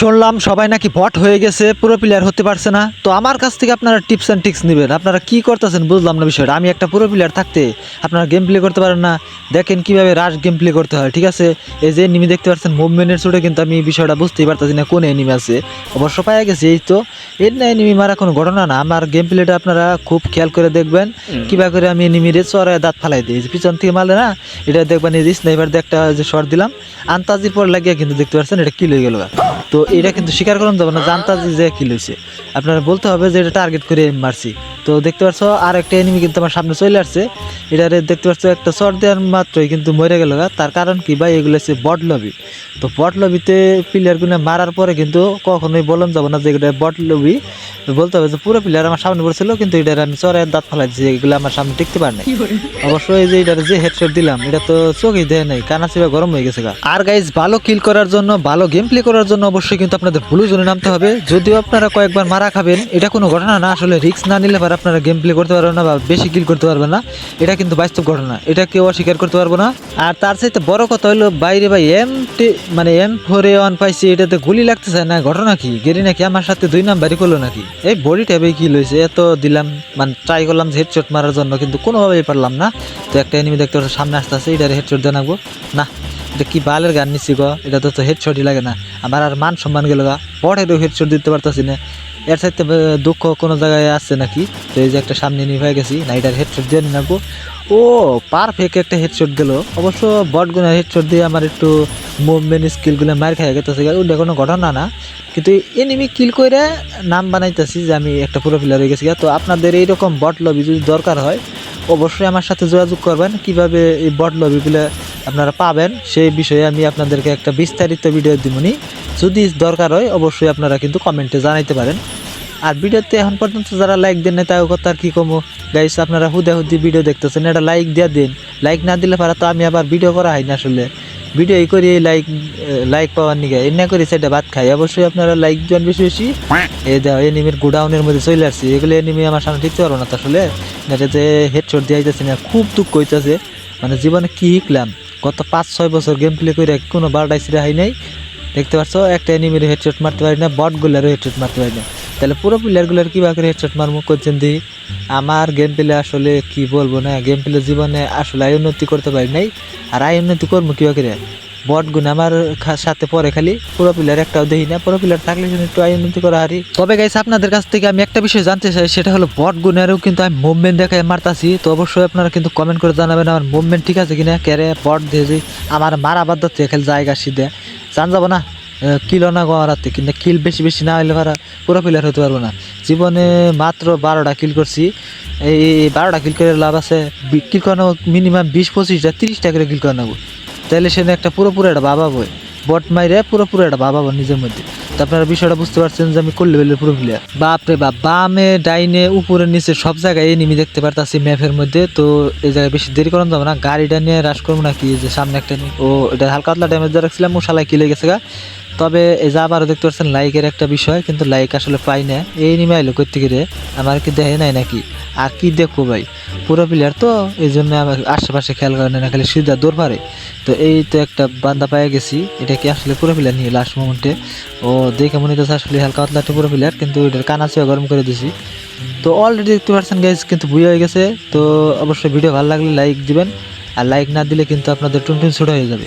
শুনলাম সবাই নাকি বট হয়ে গেছে পুরো প্লেয়ার হতে পারছে না। তো আমার কাছ থেকে আপনারা টিপস অ্যান্ড টিক্স নেবেন। আপনারা কি করতেছেন বুঝলাম না বিষয়টা। আমি একটা পুরো প্লেয়ার থাকতে আপনারা গেম প্লে করতে পারেন না। দেখেন কীভাবে রাশ গেম প্লে করতে হয়, ঠিক আছে? এই যে এনিমি দেখতে পাচ্ছেন মুভমেন্টের ছুটে কিন্তু আমি বিষয়টা বুঝতেই পারতেছি না কোন এনিমি আছে। অবশ্য পাওয়া গেছে এই তো। এর না এনিমি মারা কোনো ঘটনা না। আমার গেম প্লেটা আপনারা খুব খেয়াল করে দেখবেন। কীভাবে করে আমি এনিমিরে চড়ায় দাঁত ফালাই দিই। পিছন থেকে মারলে না এটা দেখবেন এই স্নাইপার দিয়ে একটা যে শট দিলাম আন্তাজির পর লাগিয়ে কিন্তু দেখতে পাচ্ছেন এটা কিল হয়ে গেল তো এটা কিন্তু স্বীকার করুন যাবে না যে আন্তাজি যে কিল হয়েছে। আপনারা বলতে হবে যে এটা টার্গেট করে মারছি। তো দেখতে পাচ্ছ আর একটা এনিমি কিন্তু আমার সামনে চলে আসছে। এটারে দেখতে পাচ্ছ একটা শট দেওয়ার মাত্রই কিন্তু মরে গেল তার কারণ কি ভাই? এগুলো হচ্ছে বট লবি তো বট লবিতে প্লেয়ারগুলো মারার পরে কিন্তু কখনোই বললাম যাব না যে এটা বট লবি বলতে হবে যে পুরো প্লেয়ার আমার সামনে পড়েছিল কিন্তু এটার আমি চড়ায় দাঁত ফালাই দিচ্ছি এগুলো আমার সামনে টিকতে পারে নাই। অবশ্যই এই যে এটার যে হেডশট দিলাম এটা তো চোখেই দেয় নাই কানা চিবা গরম হয়ে গেছে আর গাইজ ভালো কিল করার জন্য ভালো গেম প্লে করার জন্য অবশ্যই কিন্তু আপনাদের ব্লু জোনে নামতে হবে। যদিও আপনারা কয়েকবার মারা খাবেন এটা কোনো ঘটনা না আসলে রিস্ক না নিলে পরে আপনারা গেম প্লে করতে পারবেন না বা বেশি কিল করতে পারবেন না। এটা কিন্তু বাস্তব ঘটনা এটা কেউ অস্বীকার করতে পারব না। আর তার সাথে বড় কথা হলো বাইরে বা এম মানে এম ফোর ওয়ান পাইছি এটাতে গুলি লাগতেছে না ঘটনা কি? গেরি নাকি আমার সাথে দুই নাম্বারই করল নাকি? এই বডি ট্যাবে কি লইছে? এত দিলাম মানে ট্রাই করলাম যে হেডশট মারার জন্য, কিন্তু কোনোভাবেই পারলাম না। তো একটা এনিমি দেখতে সামনে আসতে আসে এটার হেডশট দিয়ে নাকবো। না, এটা কি বালের গান নিচ্ছি গো? এটা তো হেডশটই লাগে না। আমার আর মান সম্মান গেল গা। বড় হেডশট দিতে পারতাছি না। এর সাথে দুঃখ কোনো জায়গায় আসছে নাকি? তো এই যে একটা সামনে হয়ে গেছি নাইটার হেডশট দিয়ে নিয়ে ও পারফেক্ট একটা হেডশট গেল। অবশ্য বটগুনার হেডশট দিয়ে আমার একটু মুভমেন্ট স্কিলগুলো মার খাই গেতেছে। ওটা কোনো ঘটনা না। কিন্তু এনিমি কিল করে নাম বানাইতেছি যে আমি একটা পুরো ফিলার হয়ে গেছি তো আপনাদের এইরকম বট লবি যদি দরকার হয় অবশ্যই আমার সাথে যোগাযোগ করবেন। কীভাবে এই বট লবিগুলো আপনারা পাবেন, সেই বিষয়ে আমি আপনাদেরকে একটা বিস্তারিত ভিডিও দিবনি যদি দরকার হয়, অবশ্যই আপনারা কিন্তু কমেন্টে জানাইতে পারেন। আর ভিডিওতে এখন পর্যন্ত যারা লাইক দেন না তাও কথা আর কী কমো। গাইস আপনারা হুদে হুদি ভিডিও দেখতেছেন, এটা লাইক দিয়ে দিন। লাইক না দিলে পারা তো আমি আবার ভিডিও করা হয় না আসলে। ভিডিও এই করি লাইক লাইক পাওয়ার নিগে। এনে করি সেটা ভাত খাই। অবশ্যই আপনারা লাইক দেন বেশি বেশি। এই দাও এনিমির গোডাউনের মধ্যে চলে আসছি। এগুলো এনিমি আমার সামনে টিকতে পারব না আসলে। এটাতে হেডশট দিয়ে যাইতেছে না, খুব দুঃখ হইতেছে। মানে জীবনে কি শিখলাম? গত পাঁচ, ছয় বছর গেম প্লে করে কোনো বারোটাই ছিঁড়ে হয় নাই। দেখতে পাচ্ছ একটা এনিমির হেডশট মারতে পারি না বটগুলারও হেডশট মারতে পারি না। তাহলে পুরো প্লেয়ারগুলোর কীভাবে করে হেডশট মারমু করছেন দি? আমার গেম প্লে আসলে কি বলব না গেম প্লে জীবনে আসলে আয় উন্নতি করতে পারি নাই। আর আয় উন্নতি করব কীভাবে করে বট গুণ আমার সাথে পরে খালি, পুরো প্লেয়ার একটাও দেখি না, পুরো প্লেয়ার থাকলে কিন্তু একটু আয় উন্নতি করা হারি। তবে গাইছে আপনাদের কাছ থেকে আমি একটা বিষয় জানতে চাই, সেটা হলো বট গুণেরও কিন্তু আমি মুভমেন্ট দেখায় মারতাছি। তো অবশ্যই আপনারা কিন্তু কমেন্ট করে জানাবেন আমার মুভমেন্ট ঠিক আছে কিনা ক্যারে বট দিয়ে আমার মারা বাদ খালি জায়গা সিধে জান যাব না। কিল না রাতে, কিন্তু কিল বেশি বেশি না হলে পারা পুরো প্লেয়ার হতে পারব না। জীবনে মাত্র বারোটা কিল করছি। এই বারোটা কিল করে লাভ আছে কিল করে নেব মিনিমাম বিশ পঁচিশটা তিরিশটা করে কিল করে নেব তাহলে সে একটা পুরোপুরি একটা বাবা বই। বট মাইরে পুরোপুরি একটা বাবা নিজের মধ্যে। তো আপনারা বিষয়টা বুঝতে পারছেন যে আমি করলে বেলে পুরো প্লেয়ার বাপ রে বাপ, বামে, ডাইনে, উপরে, নিচে সব জায়গায় এনিমি দেখতে পারতাছি ম্যাপের মধ্যে। তো এই জায়গায় বেশি দেরি করানো যাবে না। গাড়িটা নিয়ে রাশ করব নাকি? যে সামনে একটা enemy। ও, এটা হালকা হাতলা ড্যামেজ রাখছিলাম ও শালায় কিলে গেছে গা। তবে এই যা আবারও দেখতে পাচ্ছেন লাইকের একটা বিষয়, কিন্তু লাইক আসলে পাই না। এই নিমে আইলো করতে গিয়ে আমার কি দেখে নাই নাকি? আর কি দেখব ভাই? পুরো প্লেয়ার তো এই জন্য আমার আশেপাশে খেয়াল করে না, খালি সুবিধা দৌড় পারে তো এই তো একটা বান্দা পায়ে গেছি, এটা কি আসলে পুরো প্লেয়ার নিয়ে লাস্ট মোমেন্টে ও দেখে মনে হচ্ছে আসলে হালকা পাতলা একটা পুরো প্লেয়ার কিন্তু এটার কানা চেয়ে গরম করে দিছি। তো অলরেডি দেখতে পাচ্ছেন গাইজ কিন্তু ভুয়ে হয়ে গেছে। তো অবশ্যই ভিডিও ভালো লাগলে লাইক দিবেন, আর লাইক না দিলে কিন্তু আপনাদের টুনটুন ছোট হয়ে যাবে।